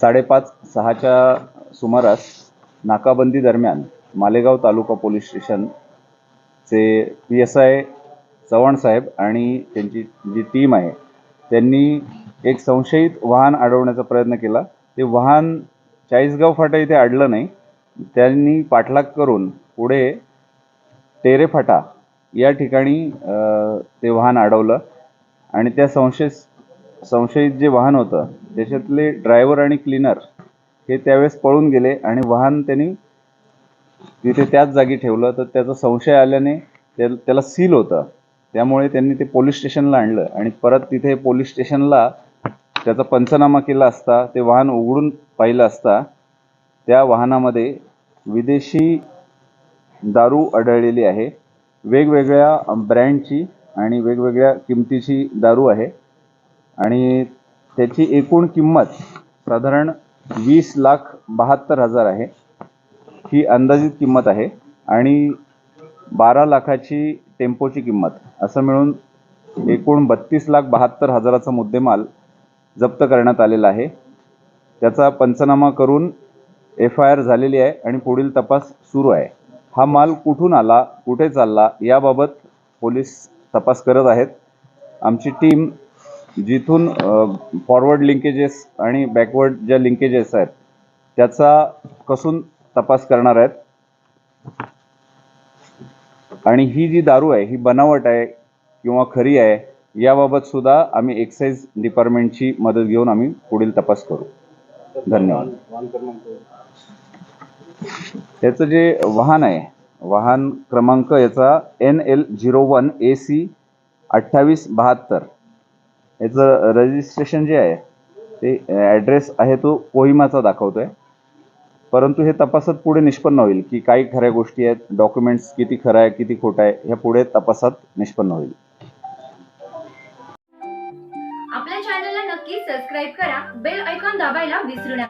साडेपाच सहाच्या सुमारास नाकाबंदी दरम्यान मालेगाव तालुका पोलीस स्टेशनचे पी एस आय चव्हाण साहेब आणि त्यांची जी टीम आहे त्यांनी एक संशयित वाहन अडवण्याचा प्रयत्न केला. ते वाहन चाळीसगाव फाटा इथे अडलं नाही. त्यांनी पाठलाग करून पुढे टेरे फाटा या ठिकाणी ते वाहन अडवलं आणि त्या संशय संशयित जे वाहन होतं त्याच्यातले ड्रायव्हर आणि क्लीनर हे त्यावेळेस पळून गेले आणि वाहन त्यांनी तिथे त्याच जागी ठेवलं. तर त्याचा संशय आल्याने त्या त्याला सील होतं. त्यामुळे त्यांनी ते पोलीस स्टेशनला आणलं आणि परत तिथे पोलीस स्टेशनला त्याचा पंचनामा केला असता ते वाहन उघडून पाहिलं असता त्या वाहनामध्ये विदेशी दारू आढळलेली आहे. वेगवेगळ्या ब्रँडची आणि वेगवेगळ्या किमतीची दारू आहे. आणि त्याची एकूण किंमत साधारण वीस लाख बहात्तर हजार आहे. ही अंदाजित किंमत आहे आणि बारा लाखाची टेम्पोची किंमत असं मिळून एकूण बत्तीस लाख बहात्तर हजाराचा मुद्देमाल जप्त करण्यात आलेला आहे. त्याचा पंचनामा करून एफ आय आर झालेली आहे आणि पुढील तपास सुरू आहे. हा माल कुठून आला कुठे चालला याबाबत पोलीस तपास करत आहेत. आमची टीम जिथून फॉरवर्ड लिंकेजेस आणि बॅकवर्ड ज्या लिंकेजेस आहेत त्याचा कसून तपास करणार आहेत? आणि ही जी दारू आहे ही बनावट आहे किंवा खरी आहे याबाबत सुद्धा आम्ही एक्साईज डिपार्टमेंटची मदत घेऊन आम्ही पुढील तपास करू. धन्यवाद. त्याचं जे वाहन आहे वाहन क्रमांक याचा N L zero one A C अठ्ठावीस बहात्तर. याचं रजिस्ट्रेशन जे आहे ते ॲड्रेस आहे तो कोहिमाचा दाखवतो आहे परंतु हे तपासात पुढे निष्पन्न होईल की काही खऱ्या गोष्टी आहेत डॉक्युमेंट्स किती खरं आहे किती खोटं आहे ह्या पुढे तपासात निष्पन्न होईल. आपल्या चॅनलला नक्की सबस्क्राईब करा बेल ऐकॉन दाबायला विसरू नका.